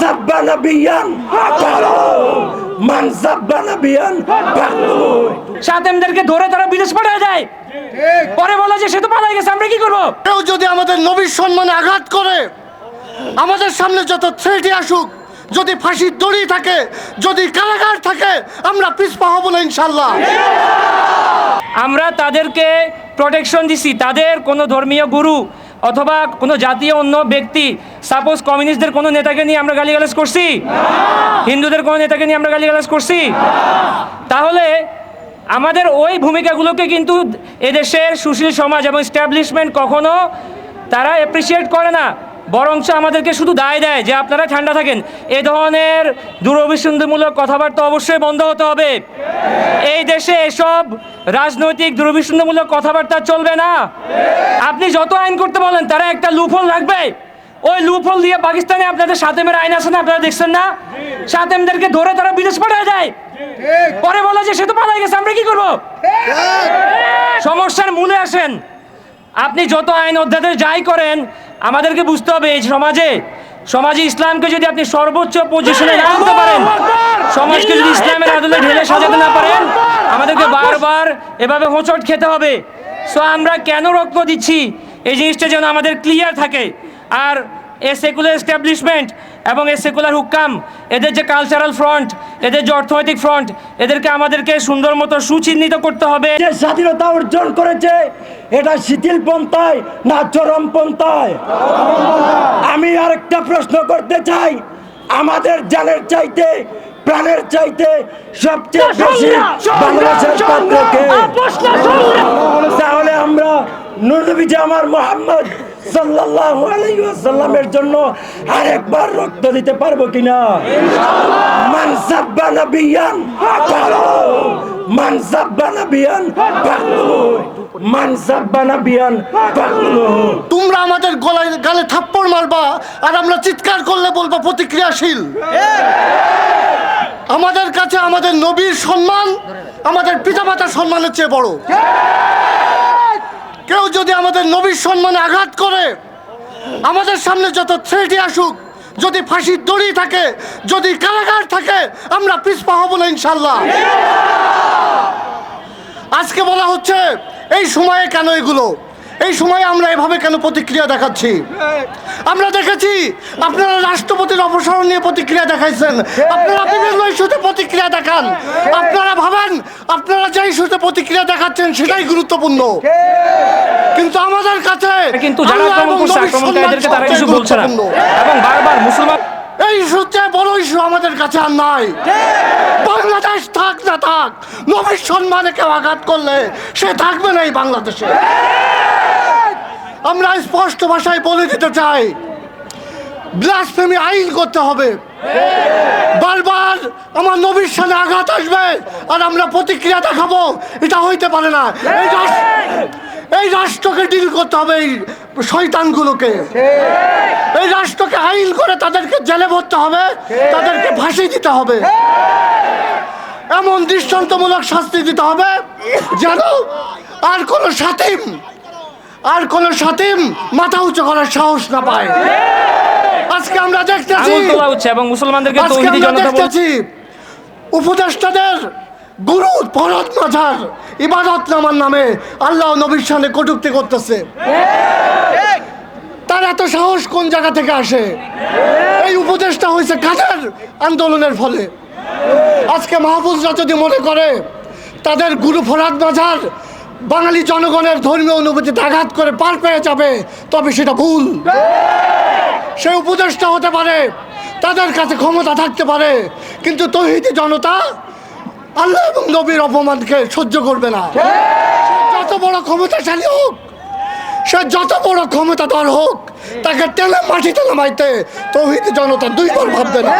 সাব্বা নাবিয়ান মান সাব্বা নাবিয়ান সাতেমদেরকে ধরে তারা বিদেশ পাঠায় যায়। পরে বলে যে সে তো পালাই গেছে আমরা কি করব? কেউ যদি আমাদের নবীর সম্মানে আঘাত করে আমাদের সামনে যত থ্রেটি আসুক যদি ফাঁসির দড়ি থাকে যদি কারাগার থাকে আমরা পিছপা হব না ইনশাল্লাহ আমরা তাদেরকে প্রোটেকশন দিছি তাদের কোনো ধর্মীয় গুরু অথবা কোনো জাতীয় অন্য ব্যক্তি সাপোজ কমিউনিস্টদের কোনো নেতাকে নিয়ে আমরা গালিগালাজ করছি? হিন্দুদের কোনো নেতাকে নিয়ে আমরা গালিগালাজ করছি? তাহলে আমাদের ওই ভূমিকাগুলোকে কিন্তু এদেশের সুশীল সমাজ এবং স্ট্যাবলিশমেন্ট কখনো তারা অ্যাপ্রিসিয়েট করে না। বরঞ্চ আমাদেরকে শুধু দায় দেয় যে আপনারা ঠান্ডা থাকেন। এ ধরনের দূরভিসন্ধিমূলক কথাবার্তা অবশ্যই বন্ধ হতে হবে। এই দেশে এসব রাজনৈতিক দূরভিসন্ধিমূলক কথাবার্তা চলবে না। আপনি যত আইন করতে বলেন, তারা একটা লুফল রাখবে। ওই লুফল দিয়ে পাকিস্তানে আপনাদের সাতেমের আইন আছে না, আপনারা দেখছেন না? সাতেমদেরকে ধরে তারা বিদেশ পাঠায় যায় পরে বলে যে সে তো পালাই গেছে, আমরা কি করব? সমস্যার মূলে আসেন। আপনি যত আইন অধ্যাদেশ যাই করেন আমাদেরকে বুঝতে হবে এই সমাজে সমাজে ইসলামকে যদি আপনি সর্বোচ্চ পজিশনে আনতে পারেন, সমাজকে যদি ইসলামের আদলে ঢেলে সাজাতে না পারেন, আমাদেরকে বারবার এভাবে হোঁচট খেতে হবে। সো আমরা কেন রক্ত দিচ্ছি? এই জিনিসটা যেন আমাদের ক্লিয়ার থাকে। আর এ সেকুলার এস্টাবলিশমেন্ট এবং এ সেকুলার হুক্কাম এদের যে কালচারাল ফ্রন্ট এদের যে অর্থনৈতিক ফ্রন্ট এদেরকে আমাদেরকে সুন্দর মতো সুচিহ্নিত করতে হবে। যে স্বাধীনতা অর্জন করেছে এটা শিথিল পন্থায় না চরম পন্থায়? আমি আরেকটা প্রশ্ন করতে চাই। আমাদের জানের চাইতে প্রাণের চাইতে সবচেয়ে বেশি বাংলাদেশের পাত্রকে? তাহলে আমরা নুরনবীজি আমার মোহাম্মদ সাল্লাল্লাহু আলাইহি ওয়াসাল্লামের জন্য আরেকবার রক্ত দিতে পারব কিনা? মান সাব্বা নাবিয়ান মান সাব্বা নাবিয়ান মান সাব্বা নাবিয়ান তোমরা আমাদের গলায় গালে থাপ্পড় মারবা আর আমরা চিৎকার করলে বলব প্রতিক্রিয়াশীল। আমাদের কাছে আমাদের নবীর সম্মান আমাদের পিতামাতার সম্মানের চেয়ে বড়। কেউ যদি আমাদের নবীর সম্মানে আঘাত করে আমাদের সামনে যত থ্রেটি আসুক যদি ফাঁসির দড়ি থাকে যদি কারাগার থাকে আমরা পিছপা হব না ইনশাল্লাহ আজকে বলা হচ্ছে এই সময়ে কেন এগুলো? এই সময় আমরা এভাবে কেন প্রতিক্রিয়া দেখাচ্ছি? আমরা দেখেছি আপনারা রাষ্ট্রপতির অপসারণ নিয়ে প্রতিক্রিয়া দেখাইছেন। আপনারা বিভিন্ন ইস্যুতে প্রতিক্রিয়া দেখান। আপনারা ভাবেন আপনারা যে ইস্যুতে প্রতিক্রিয়া দেখাচ্ছেন সেটাই গুরুত্বপূর্ণ। কিন্তু আমাদের কাছে কিন্তু যারা আক্রমণকারীদেরকে তারা কিছু সবচেয়ে বলছে না। গুরুত্বপূর্ণ। এবং বারবার মুসলমান এই ইস্যুতে বড় ইস্যু আমাদের কাছে আর নাই। বাংলাদেশ থাক না থাক নবীর সম্মানে কেউ আঘাত করলে সে থাকবে না এই বাংলাদেশে। আমরা স্পষ্ট ভাষায় বলে দিতে চাই। ব্লাসফেমি আইন করতে হবে। বারবার আমার নবীর সাথে আঘাত আসবে আর আমরা প্রতিক্রিয়া দেখাবো এটা হইতে পারে না। এই রাষ্ট্রকে ডিল করতে হবে এই শয়তানগুলোকে। এই রাষ্ট্রকে আইন করে তাদেরকে জেলে ভরতে হবে তাদেরকে ফাঁসি দিতে হবে। এমন দৃষ্টান্তমূলক শাস্তি দিতে হবে যেন আর কোনো সাতিম আর কোন সাতিম মাথা উঁচু করার সাহস না পায়। আজকে আমরা দেখতেছি এবং মুসলমানদেরকে দেখতেছি উপদেষ্টাদের গুরু ভরত মাঝার ইবাদত নামার নামে আল্লাহ নবীর সামনে কটুক্তি করতেছে। তার এত সাহস কোন জায়গা থেকে আসে? এই উপদেশটা হয়েছে কাদের আন্দোলনের ফলে? আজকে মাহফুজরা যদি মনে করে তাদের গুরু ফরাদ মাঝার বাঙালি জনগণের ধর্মীয় অনুভূতিতে আঘাত করে পার পেয়ে যাবে, তবে সেটা ভুল। সে উপদেষ্টা হতে পারে, তাদের কাছে ক্ষমতা থাকতে পারে, কিন্তু তহিদি জনতা আল্লাহ এবং নবীর অপমানকে সহ্য করবে না। যত বড় ক্ষমতাশালী হোক, সে যত বড় ক্ষমতাধর হোক, তাকে টেনে মাটিতে নামাইতে তহিদি জনতা দুইবার ভাববে না।